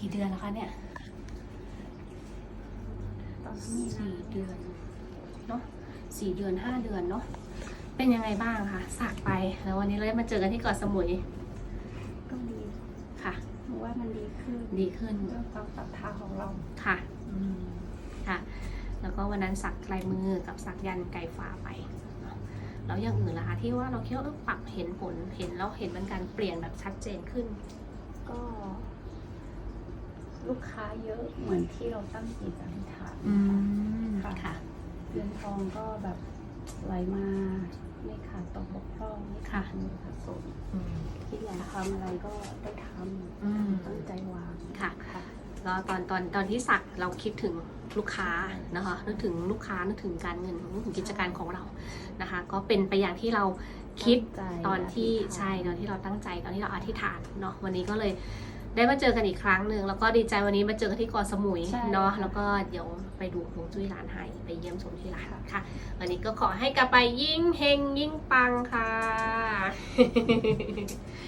กี่เดือนแล้วคะเนี่ยตอนนี้สี่เดือนเนาะสี่เดือนห้าเดือนเนาะเป็นยังไงบ้างคะสักไปแล้ววันนี้เราได้มาเจอกันที่เกาะสมุยก็ดีค่ะเพราะว่ามันดีขึ้นดีขึ้นเรื่องความศรัทธาของเราค่ะค่ะ แล้วก็วันนั้นสักลายมือกับสักยันต์ไก่ฟ้าไปเนาะแล้วอย่างอื่นล่ะคะที่ว่าเราคิดว่าเออปรับเห็นผลเห็นแล้วเห็นเป็นการเปลี่ยนแบบชัดเจนขึ้น ก็ ลูกค้าเยอะเหมือนที่เราตั้งจิตอธิษฐานอืนะคะมค่ะ เงินทองก็แบบไหลมาไม่ขาดตกบกพร่องไม่ขาดมือขาดส่งอืม ที่อยากทำอะไรก็ได้ทอืมำตั้งใจวางค่ะ ค่ะ แล้วตอนตอนตอนที่สักเราคิดถึงลูกค้านะคะนึกถึงลูกค้านึกถึงการเงินนึกถึงกิจการของเรานะคะ ก็เป็นไปอย่างที่เราคิด ตั้งใจตอนที่อธิษฐาน ใช่ตอนที่เราตั้งใจตอนที่เราอธิษฐานเนาะวันนี้ก็เลย ได้มาเจอกันอีกครั้งหนึ่งแล้วก็ดีใจวันนี้มาเจอกันที่เกาะสมุยใช่เนาะค่ะแล้วก็เดี๋ยวไปดูฮวงจุ้ยร้านไฮไปเยี่ยมชมที่ร้านค่ะ วันนี้ก็ขอให้กลับไปยิ่งเฮงยิ่งปังค่ะ